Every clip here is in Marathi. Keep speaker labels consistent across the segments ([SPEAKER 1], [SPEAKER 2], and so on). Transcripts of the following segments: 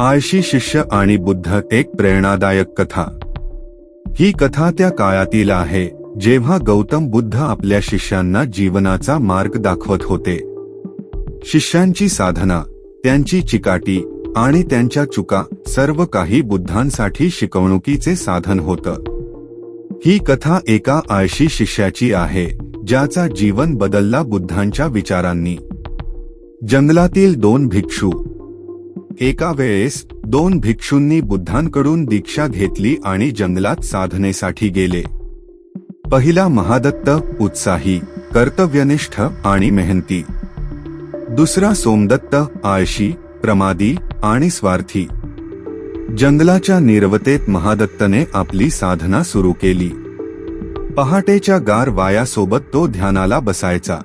[SPEAKER 1] आळशी शिष्य आणि बुद्ध एक प्रेरणादायक कथा. ही कथा त्या काळातील आहे जेव्हा गौतम बुद्ध आपल्या शिष्यांना जीवनाचा मार्ग दाखवत होते. शिष्यांची साधना त्यांची चिकाटी आणि त्यांच्या चुका सर्व काही बुद्धांसाठी शिकवणुकीचे साधन होतं. ही कथा एका आळशी शिष्याची आहे ज्याचा जीवन बदलला बुद्धांच्या विचारांनी. जंगलातील दोन भिक्षू एका वेळेस दोन भिक्षूंनी बुद्धांकडून दीक्षा घेतली आणि जंगलात साधनेसाठी गेले. पहिला महादत्त उत्साही कर्तव्यनिष्ठ आणि मेहनती. दुसरा सोमदत्त आळशी प्रमादी आणि स्वार्थी. जंगलाच्या निर्वतेत महादत्तने आपली साधना सुरू केली. पहाटेच्या गार वायासोबत तो ध्यानाला बसायचा.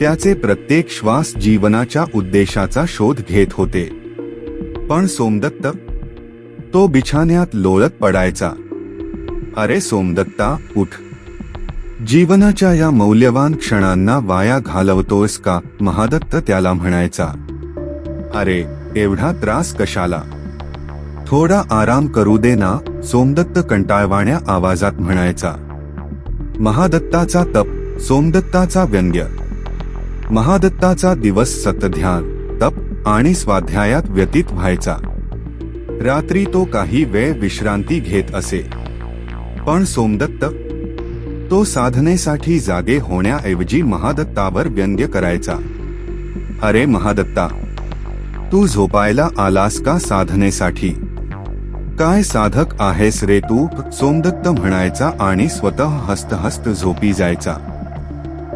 [SPEAKER 1] त्याचे प्रत्येक श्वास जीवनाच्या उद्देशाचा शोध घेत होते. पण सोमदत्त? तो बिछाण्यात लोळत पडायचा. अरे सोमदत्ता उठ. जीवनाच्या या मौल्यवान क्षणांना वाया घालवतोस का? महादत्त त्याला म्हणायचा. अरे एवढा त्रास कशाला? थोडा आराम करू दे ना सोमदत्त कंटाळवाण्या आवाजात म्हणायचा. महादत्ताचा तप सोमदत्ताचा व्यंग्य. महादत्ताचा दिवस सतध्यान तप आणि स्वाध्यायात व्यतीत व्हायचा. रात्री तो काही वेळ विश्रांती घेत असे. पण सोमदत्त तो साधनेसाठी जागे होण्याऐवजी महादत्तावर व्यंग्य करायचा. अरे महादत्ता तू झोपायला आलास का साधनेसाठी? काय साधक आहेस रे तू? सोमदत्त म्हणायचा आणि स्वतः हस्तहस्त झोपी जायचा.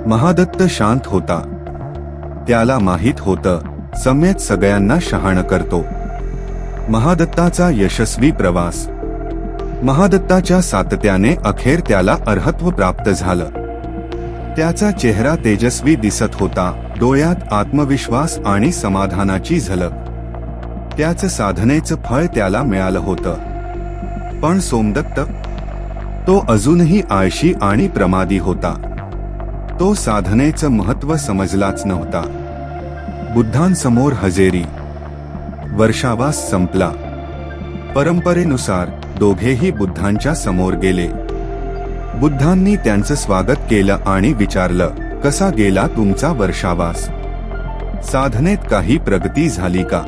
[SPEAKER 1] महादत्त शांत होता. त्याला माहीत होतं सम्यक सगळ्यांना शहाण करतो. महादत्ताचा यशस्वी प्रवास. महादत्ताच्या सातत्याने अखेर त्याला अर्हत्व प्राप्त झालं. त्याचा चेहरा तेजस्वी दिसत होता डोळ्यात आत्मविश्वास आणि समाधानाची झलक. त्याचं साधनेचं फळ त्याला मिळालं होतं. पण सोमदत्त तो अजूनही आळशी आणि प्रमादी होता. तो साधनेचं महत्त्व समजलाच नव्हता. बुद्धांसमोर हजेरी. वर्षावास संपला. परंपरेनुसार दोघेही बुद्धांच्या समोर गेले. बुद्धांनी त्यांचं स्वागत केलं आणि विचारलं कसा गेला तुमचा वर्षावास? साधनेत काही प्रगती झाली का?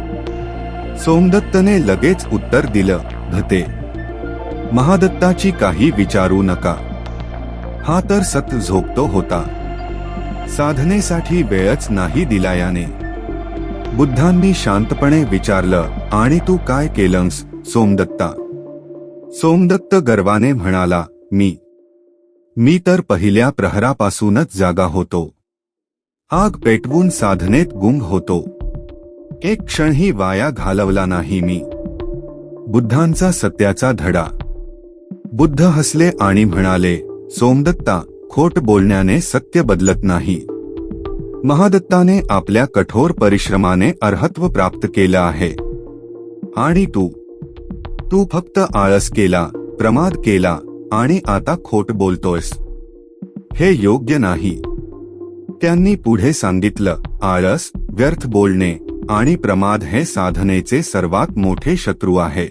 [SPEAKER 1] सोमदत्तने लगेच उत्तर दिलं धते. महादत्ताची काही विचारू नका. हा तर सत झोपतो होता. साधनेसाठी वेळच नाही दिला याने. बुद्धांनी शांतपणे विचारलं आणि तू काय केलंस? सोमदत्ता. सोमदत्त गर्वाने म्हणाला मी मी तर पहिल्या प्रहरापासूनच जागा होतो. आग पेटवून साधनेत गुंग होतो. एक क्षणही वाया घालवला नाही मी. बुद्धांचा सत्याचा धडा. बुद्ध हसले आणि म्हणाले सोमदत्ता खोट बोलण्याने सत्य बदलत नाही. महादत्ताने आपल्या कठोर परिश्रमाने अर्हत्व प्राप्त केलं आहे. आणि तू तू फक्त आळस केला प्रमाद केला आणि आता खोट बोलतोयस. हे योग्य नाही. त्यांनी पुढे सांगितलं आळस व्यर्थ बोलणे आणि प्रमाद हे साधनेचे सर्वात मोठे शत्रू आहे.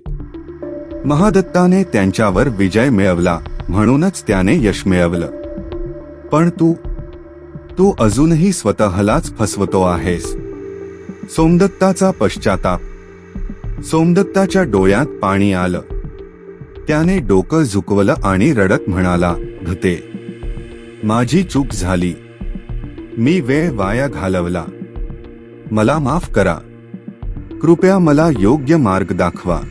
[SPEAKER 1] महादत्ताने त्यांच्यावर विजय मिळवला म्हणूनच त्याने यश मिळवलं. पण तू तू अजूनही स्वतःलाच फसवतो आहेस. सोमदत्ताचा पश्चाताप. सोमदत्ताच्या डोळ्यात पाणी आलं. त्याने डोकं झुकवलं आणि रडत म्हणाला धुते माझी चूक झाली. मी वेळ वाया घालवला. मला माफ करा. कृपया मला योग्य मार्ग दाखवा.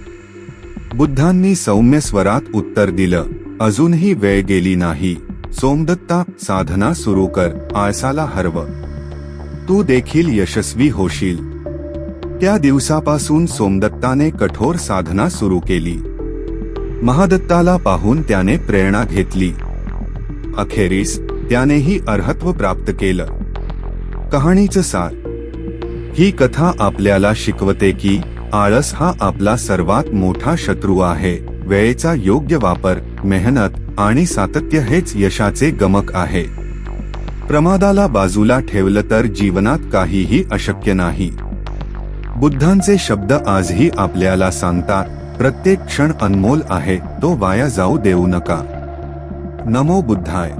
[SPEAKER 1] बुद्धांनी सौम्य स्वरात उत्तर दिलं अजूनही वेळ गेली नाही. सोमदत्ता साधना सुरू कर आळसाला हरव. तू देखील यशस्वी होशील. त्या दिवसापासून सोमदत्ताने कठोर साधना सुरू केली. महादत्ताला पाहून त्याने प्रेरणा घेतली. अखेरीस त्यानेही अर्हत्व प्राप्त केलं. कहाणीचं सार. ही कथा आपल्याला शिकवते की आळस हा आपला सर्वात मोठा शत्रू आहे वेळेचा योग्य वापर मेहनत आणि सातत्य हेच यशाचे गमक आहे. प्रमादाला बाजूला ठेवलं तर जीवनात काहीही अशक्य नाही. बुद्धांचे शब्द आजही आपल्याला सांगतात प्रत्येक क्षण अनमोल आहे तो वाया जाऊ देऊ नका. नमो बुद्धाय.